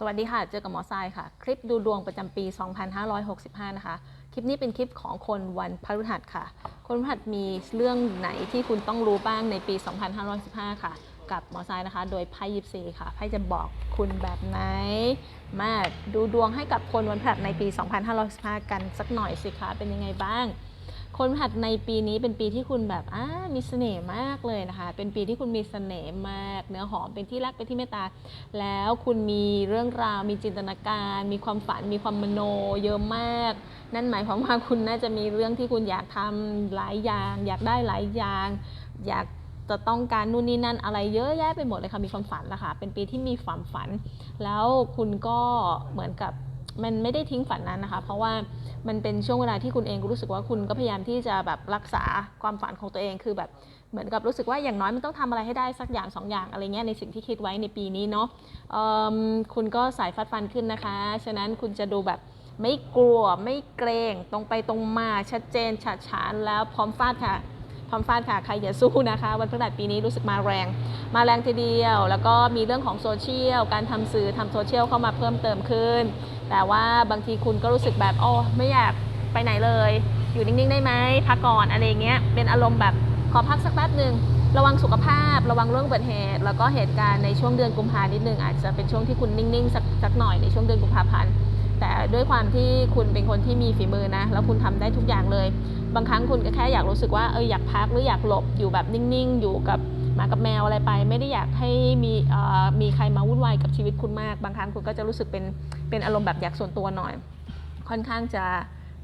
สวัสดีค่ะ เจอกับหมอทรายค่ะ คลิปดูดวงประจำปี 2565 นะคะ คลิปนี้เป็นคลิปของคนวันพฤหัสค่ะ คนพฤหัสมีเรื่องไหนที่คุณต้องรู้บ้างในปี 2515 ค่ะ กับหมอทรายนะคะ โดยไพ่ยิปซีค่ะไพ่จะบอกคุณแบบไหน มาดูดวงให้กับคนวันพฤหัสในปี 2515 กันสักหน่อยสิคะ เป็นยังไงบ้าง คนพฤหัสในปีนี้เป็นปีที่คุณแบบอ่ามีเสน่ห์มากเลยนะคะ เป็นปีที่คุณมีเสน่ห์มาก เนื้อหอมเป็นที่รักเป็นที่เมตตา แล้วคุณมีเรื่องราว มีจินตนาการ มีความฝัน มีความมโนเยอะมาก นั่นหมายความว่าคุณน่าจะมีเรื่องที่คุณอยากทำหลายอย่าง อยากได้หลายอย่าง อยากจะต้องการนู่นนี่นั่นอะไรเยอะแยะไปหมดเลยค่ะ มีความฝันละค่ะ เป็นปีที่มีความฝัน แล้วคุณก็เหมือนกับมันไม่ได้ทิ้งฝันนั้นนะคะ เพราะว่า มันเป็นช่วงเวลาที่คุณเองรู้สึกว่าคุณก็พยายามที่จะแบบรักษาความฝันของตัวเองคือแบบเหมือนกับรู้สึกว่าอย่างน้อยมันต้องทำอะไรให้ได้สักอย่างสองอย่างอะไรเงี้ยในสิ่งที่คิดไว้ในปีนี้เนาะคุณก็สายฟัดฟันขึ้นนะคะ ฉะนั้นคุณจะดูแบบไม่กลัวไม่เกรงตรงไปตรงมาชัดเจนฉาดฉานแล้วพร้อมฟาดค่ะ พร้อมฟาดค่ะ ใครอย่าสู้นะคะ วันพฤหัสปีนี้รู้สึกมาแรง มาแรงทีเดียว แล้วก็มีเรื่องของโซเชียล การทำสื่อทำโซเชียลเข้ามาเพิ่มเติมขึ้น แต่ว่าบางทีคุณก็รู้สึกแบบโอ้ไม่อยากไปไหนเลย อยู่นิ่งๆได้ไหมพักก่อนอะไรเงี้ย เป็นอารมณ์แบบขอพักสักแป๊บหนึ่งระวังสุขภาพ ระวังเรื่องอุบัติเหตุ แล้วก็เหตุการณ์ในช่วงเดือนกุมภาพันิดนึงอาจจะเป็นช่วงที่คุณนิ่งๆสักสักหน่อยในช่วงเดือนกุมภาพันธ์ แต่ด้วยความที่คุณเป็นคนที่มีฝีมือนะ แล้วคุณทำได้ทุกอย่างเลย บางครั้งคุณก็แค่อยากรู้สึกว่าเอออยากพักหรืออยากหลบอยู่แบบนิ่งๆ อยู่กับหมากับแมวอะไรไป ไม่ได้อยากให้มีเอ่อมีใครมาวุ่นวายกับชีวิตคุณมาก บางครั้งคุณก็จะรู้สึกเป็นเป็นอารมณ์แบบอยากส่วนตัวหน่อย ค่อนข้างจะ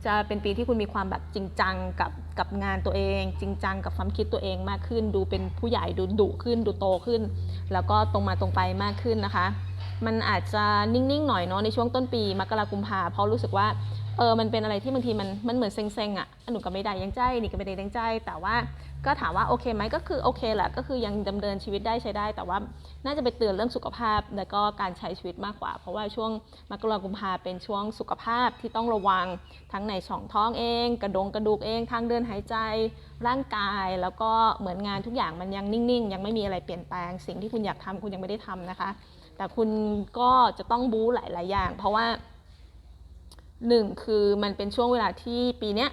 จะเป็นปีที่คุณมีความแบบจริงจังกับกับงานตัวเอง จริงจังกับความคิดตัวเองมากขึ้น ดูเป็นผู้ใหญ่ดูดุขึ้นดูโตขึ้น แล้วก็ตรงมาตรงไปมากขึ้นนะคะ มันอาจจะนิ่งๆหน่อยเนาะในช่วงต้นปีมกรากุมภาเพราะรู้สึกว่าเออมันเป็นอะไรที่บางทีมันมันเหมือนเซ็งๆอะ่ะอันหนูก็ไม่ได้ยังใจนี่ก็ไม่ได้ยังใจ แต่ว่าก็ถามว่าโอเคไหมก็คือโอเคแหละก็คือยังดำเนินชีวิตได้ใช้ได้ แต่ว่าน่าจะไปเตือนเรื่องสุขภาพแล้วก็การใช้ชีวิตมากกว่า เพราะว่าช่วงมกรากุมภาเป็นช่วงสุขภาพที่ต้องระวังทั้งในช่องท้องเอง กระดงกระดูกเองทางเดินหายใจ ร่างกาย แล้วก็เหมือนงานทุกอย่างมันยังนิ่งๆ ยังไม่มีอะไรเปลี่ยนแปลง สิ่งที่คุณอยากทำคุณยังไม่ได้ทำนะคะ แต่คุณก็จะต้องบู๊หลาย ๆ อย่าง เพราะว่าหนึ่งคือมันเป็นช่วงเวลาที่ปีเนี้ย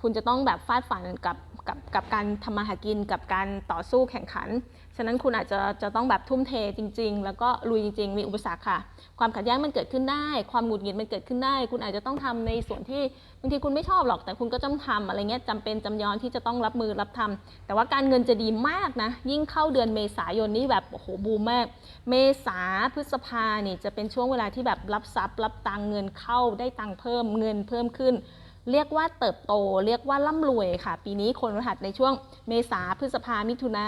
คุณจะต้องแบบฟาดฝันกับ กับกับการทำมาหากินกับการต่อสู้แข่งขัน ฉะนั้นคุณอาจจะจะต้องแบบทุ่มเทจริง ๆ แล้วก็ลุยจริง ๆ มีอุปสรรคค่ะ ความขัดแย้งมันเกิดขึ้นได้ ความหงุดหงิดมันเกิดขึ้นได้ คุณอาจจะต้องทำในส่วนที่บางทีคุณไม่ชอบหรอก แต่คุณก็ต้องทำอะไรเงี้ยจำเป็นจำยอมที่จะต้องรับมือรับทำแต่ว่าการเงินจะดีมากนะ ยิ่งเข้าเดือนเมษายนนี่แบบโอ้โหบูมมาก เมษาพฤษภาเนี่ยจะเป็นช่วงเวลาที่แบบรับทรัพย์ รับตังเงินเข้าได้ตังเพิ่มเงินเพิ่มขึ้น เรียกว่าเติบโต เรียกว่าร่ำรวยค่ะ ปีนี้คนรหัสในช่วงเมษาพฤษภามิถุนา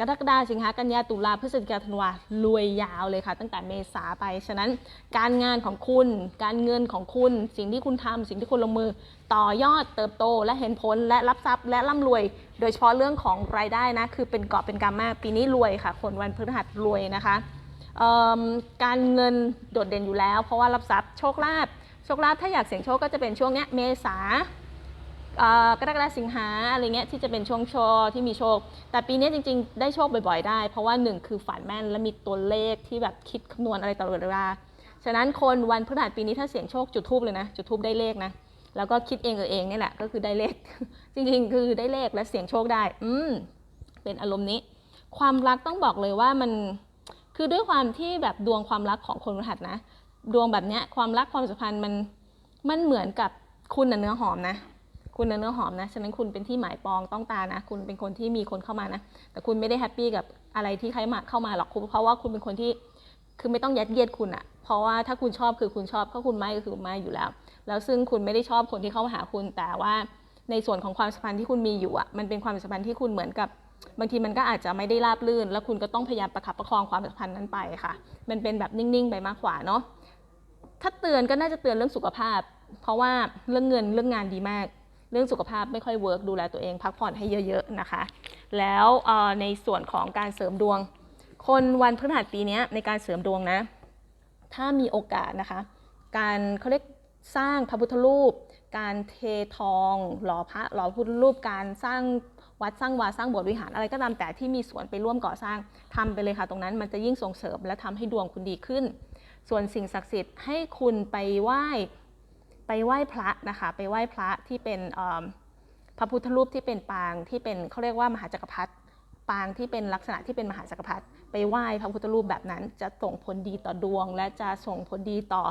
กรกฎาสิงหากันยาตุลาพฤศจิกาธันวารวยยาวเลยค่ะ ตั้งแต่เมษาไป ฉะนั้นการงานของคุณ การเงินของคุณ สิ่งที่คุณทำสิ่งที่คุณลงมือ ต่อยอดเติบโตและเห็นผลและรับทรัพย์และร่ำรวย โดยเฉพาะเรื่องของรายได้นะ คือเป็นเกาะเป็นกำมาก ปีนี้รวยค่ะ คนวันพฤหัสรวยนะคะ การเงินโดดเด่นอยู่แล้ว เพราะว่ารับทรัพย์โชคลาภ โชคลาภถ้าอยากเสี่ยงโชคก็จะเป็นช่วงเนี้ยเมษาเอ่อกรกฎาสิงหาอะไรเงี้ยที่จะเป็นช่วงโชคที่มีโชค แต่ปีนี้จริงๆ ได้โชคบ่อยๆได้ เพราะว่าหนึ่งคือฝันแม่นและมีตัวเลขที่แบบคิดคำนวณอะไรตลอดเวลาฉะนั้นคนวันพฤหัสปีนี้ถ้าเสี่ยงโชคจุดทูบเลยนะจุดทูบได้เลขนะแล้วก็คิดเองเออเองนี่แหละก็คือได้เลข จริงๆ คือได้เลขและเสี่ยงโชคได้ อืมเป็นอารมณ์นี้ ความรักต้องบอกเลยว่ามันคือด้วยความที่แบบดวงความรักของคนพฤหัสนะ ดวงแบบเนี้ยความรักความสัมพันธ์มันมันเหมือนกับคุณน่ะเนื้อหอมนะ คุณน่ะเนื้อหอมนะฉะนั้นคุณเป็นที่หมายปองต้องตานะ คุณเป็นคนที่มีคนเข้ามานะ แต่คุณไม่ได้แฮปปี้กับอะไรที่ใครมาเข้ามาหรอกคุณเพราะว่าคุณเป็นคนที่คือไม่ต้องยัดเยียดคุณอะเพราะว่าถ้าคุณชอบคือคุณชอบถ้าคุณไม่ก็คือไม่อยู่แล้ว แล้วซึ่งคุณไม่ได้ชอบคนที่เข้ามาหาคุณ แต่ว่าในส่วนของความสัมพันธ์ที่คุณมีอยู่อะมันเป็นความสัมพันธ์ที่คุณเหมือนกับบางทีมันก็อาจจะไม่ได้ราบรื่น แล้วคุณก็ต้องพยายามประคับประคองความสัมพันธ์นั้นไปค่ะ มันเป็นแบบนิ่งๆไปมากกว่าเนาะ ถ้าเตือนก็น่าจะเตือนเรื่องสุขภาพ เพราะว่าเรื่องเงินเรื่องงานดีมาก เรื่องสุขภาพไม่ค่อยเวิร์กดูแลตัวเอง พักผ่อนให้เยอะๆนะคะ แล้วในส่วนของการเสริมดวง คนวันพฤหัสปีนี้ในการเสริมดวงนะ ถ้ามีโอกาสนะคะ การเขาเรียกสร้างพระพุทธรูป การเททองหล่อพระหล่อพุทธรูปการสร้างวัดสร้างวาสร้างโบสถ์วิหารอะไรก็ตามแต่ที่มีส่วนไปร่วมก่อสร้างทำไปเลยค่ะ ตรงนั้นมันจะยิ่งส่งเสริมและทำให้ดวงคุณดีขึ้น ส่วนสิ่งศักดิ์สิทธิ์ให้คุณไปไหว้ไปไหว้พระนะคะ ไปไหว้พระที่เป็นพระพุทธรูปที่เป็นปางที่เป็นเขาเรียกว่ามหาจักรพรรดิปางที่เป็นลักษณะที่เป็นมหาจักรพรรดิไปไหว้พระพุทธรูปแบบนั้น จะส่งผลดีต่อดวง และจะส่งผลดีต่อ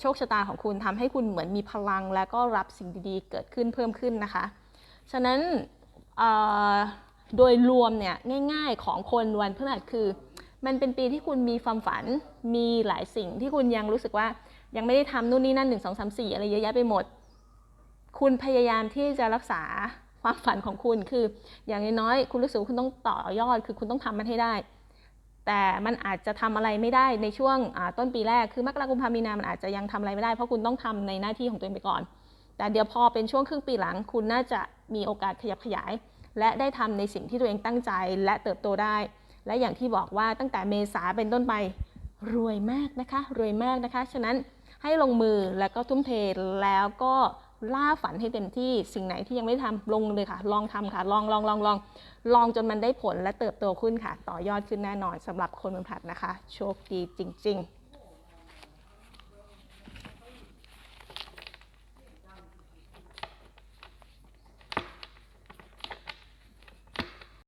โชคชะตาของคุณทำให้คุณเหมือนมีพลัง และก็รับสิ่งดีๆ เกิดขึ้นเพิ่มขึ้นนะคะ ฉะนั้นโดยรวมเนี่ยง่าย ๆของคนวันพฤหัสคือ มันเป็นปีที่คุณมีความฝัน มีหลายสิ่งที่คุณยังรู้สึกว่ายังไม่ได้ทำนู่นนี่นั่นหนึ่งสองสามสี่อะไรเยอะแยะไปหมด คุณพยายามที่จะรักษาความฝันของคุณคือ อย่างน้อยๆคุณรู้สึกคุณต้องต่อยอด คือคุณต้องทำมันให้ได้ แต่มันอาจจะทำอะไรไม่ได้ในช่วงต้นปีแรกคือมกราคมกุมภามีนามันอาจจะยังทำอะไรไม่ได้เพราะคุณต้องทำในหน้าที่ของตัวเองไปก่อน แต่เดี๋ยวพอเป็นช่วงครึ่งปีหลัง คุณน่าจะมีโอกาสขยับขยาย และได้ทำในสิ่งที่ตัวเองตั้งใจและเติบโตได้ และอย่างที่บอกว่าตั้งแต่เมษาเป็นต้นไปรวยมากนะคะ รวยมากนะคะ ฉะนั้นให้ลงมือแล้วก็ทุ่มเทแล้วก็ล่าฝันให้เต็มที่สิ่งไหนที่ยังไม่ได้ทำลงเลยค่ะ ลองทำค่ะ ลองลองลองลองลองจนมันได้ผลและเติบโตขึ้นค่ะ ต่อยอดขึ้นแน่นอนสำหรับคนมันผัดนะคะ โชคดีจริง ๆ